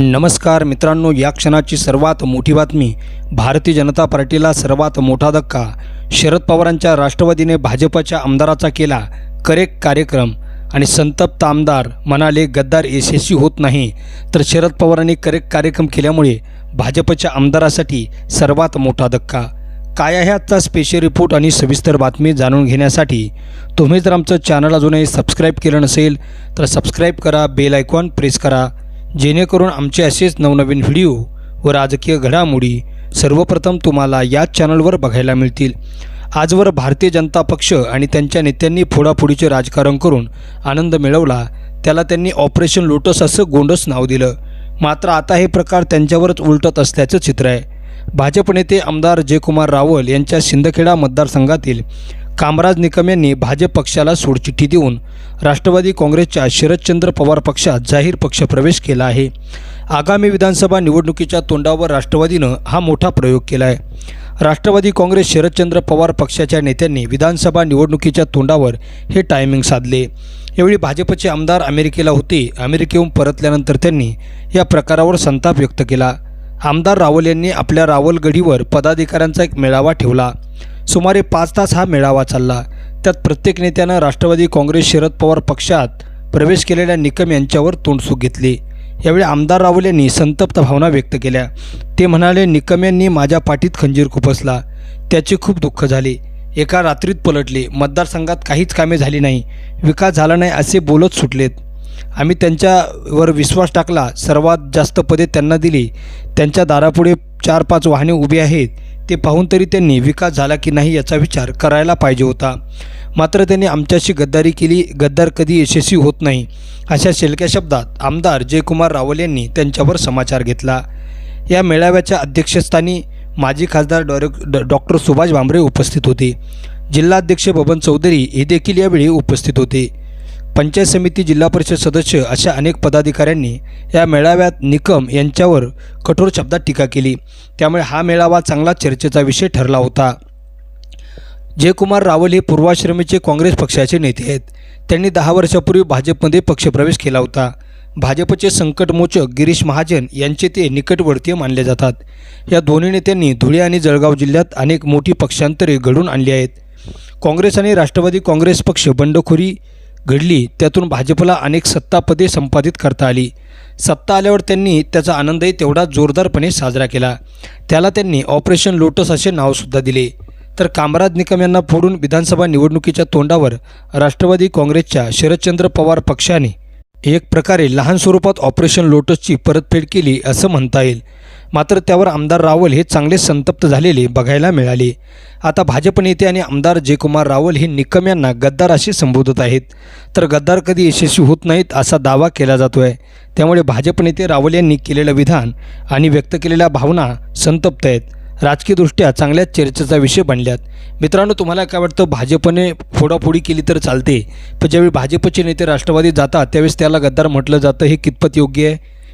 नमस्कार मित्रांनो या क्षणाची सर्वात मोठी बातमी भारतीय जनता पार्टीला सर्वात मोठा धक्का. शरद पवारांच्या राष्ट्रवादीने भाजपच्या आमदाराचा केला करेक्ट कार्यक्रम आणि संतप्त आमदार म्हणाले गद्दार यशस्वी होत नाही. तर शरद पवारांनी करेक्ट कार्यक्रम केल्यामुळे भाजपच्या आमदारासाठी सर्वात मोठा धक्का. काय आहे आजचा स्पेशल रिपोर्ट आणि सविस्तर बातमी जाणून घेण्यासाठी तुम्ही जर आमचं चॅनल अजूनही सबस्क्राईब केलं नसेल तर सबस्क्राईब करा बेल आयकॉन प्रेस करा. जेणेकरून आमचे असेच नवनवीन व्हिडिओ व राजकीय घडामोडी सर्वप्रथम तुम्हाला याच चॅनलवर बघायला मिळतील. आजवर भारतीय जनता पक्ष आणि त्यांच्या नेत्यांनी फोडाफोडीचे राजकारण करून आनंद मिळवला त्याला त्यांनी ऑपरेशन लोटस असं गोंडस नाव दिलं. मात्र आता हे प्रकार त्यांच्यावरच उलटत असल्याचं चित्र आहे. भाजप नेते आमदार जयकुमार रावल यांच्या शिंदखेडा मतदारसंघातील कामराज निकम यांनी भाजप पक्षाला सोडचिठ्ठी देऊन राष्ट्रवादी काँग्रेसच्या शरदचंद्र पवार पक्षात जाहीर पक्षप्रवेश केला आहे. आगामी विधानसभा निवडणुकीच्या तोंडावर राष्ट्रवादीनं हा मोठा प्रयोग केला आहे राष्ट्रवादी काँग्रेस शरदचंद्र पवार पक्षाच्या नेत्यांनी विधानसभा निवडणुकीच्या तोंडावर हे टायमिंग साधले. यावेळी भाजपचे आमदार अमेरिकेला होते अमेरिकेहून परतल्यानंतर त्यांनी या प्रकारावर संताप व्यक्त केला. आमदार रावल यांनी आपल्या रावलगडीवर पदाधिकाऱ्यांचा एक मेळावा ठेवला. सुमारे पाच तास हा मेळावा चालला. त्यात प्रत्येक नेत्यानं राष्ट्रवादी काँग्रेस शरद पवार पक्षात प्रवेश केलेल्या निकम यांच्यावर तोंडसूक घेतली. यावेळी आमदार रावल यांनी संतप्त भावना व्यक्त केल्या. ते म्हणाले निकम यांनी माझ्या पाठीत खंजीर खुपसला. त्याचे खूप दुःख झाले. एका रात्रीत पलटले. मतदारसंघात काहीच कामे झाली नाही. विकास झाला नाही असे बोलत सुटलेत. आम्ही त्यांच्यावर विश्वास टाकला. सर्वात जास्त पदे त्यांना दिली. त्यांच्या दारापुढे चार पाच वाहने उभी आहेत. ते पाहून तरी त्यांनी विकास झाला की नाही याचा विचार करायला पाहिजे होता. मात्र त्यांनी आमच्याशी गद्दारी केली. गद्दार कधी यशस्वी होत नाही अशा शेलक्या शब्दात आमदार जयकुमार रावल यांनी त्यांच्यावर समाचार घेतला. या मेळाव्याच्या अध्यक्षस्थानी माजी खासदार डॉ डॉक्टर सुभाष भांबरे उपस्थित होते. जिल्हाध्यक्ष बबन चौधरी हे देखील यावेळी उपस्थित होते. पंचायत समिती जिल्हा परिषद सदस्य अशा अनेक पदाधिकाऱ्यांनी या मेळाव्यात निकम यांच्यावर कठोर शब्दात टीका केली. त्यामुळे हा मेळावा चांगला चर्चेचा विषय ठरला होता. जयकुमार रावल हे पूर्वाश्रमीचे काँग्रेस पक्षाचे नेते आहेत. त्यांनी दहा वर्षापूर्वी भाजपमध्ये पक्षप्रवेश केला होता. भाजपचे संकटमोचक गिरीश महाजन यांचे ते निकटवर्तीय मानले जातात. या दोन्ही नेत्यांनी धुळे आणि जळगाव जिल्ह्यात अनेक मोठी पक्षांतरे घडून आणली आहेत. काँग्रेस आणि राष्ट्रवादी काँग्रेस पक्ष बंडखोरी घडली त्यातून भाजपला अनेक सत्तापदे संपादित करता आली. सत्ता आल्यावर त्यांनी त्याचा आनंदही तेवढा जोरदारपणे साजरा केला. त्याला त्यांनी ऑपरेशन लोटस असे नावसुद्धा दिले. तर कामराज निकम यांना फोडून विधानसभा निवडणुकीच्या तोंडावर राष्ट्रवादी काँग्रेसच्या शरदचंद्र पवार पक्षाने एक प्रकारे लहान स्वरूपात ऑपरेशन लोटसची परतफेड केली असं म्हणता येईल. मात्र त्यावर आमदार रावल हे चांगले संतप्त झालेले बघायला मिळाले. आता भाजप नेते आणि आमदार जयकुमार रावल हे निकम यांना गद्दार असे संबोधत आहेत. तर गद्दार कधी यशस्वी होत नाहीत असा दावा केला जातो आहे त्यामुळे भाजप नेते रावल यांनी केलेलं विधान आणि व्यक्त केलेल्या भावना संतप्त आहेत. राजकीयदृष्ट्या चांगल्याच चर्चेचा विषय बनल्यात. मित्रांनो तुम्हाला काय वाटतं? भाजपने फोडाफोडी केली तर चालते. पण ज्यावेळी भाजपचे नेते राष्ट्रवादी जातात त्यावेळेस त्याला गद्दार म्हटलं जातं हे कितपत योग्य आहे?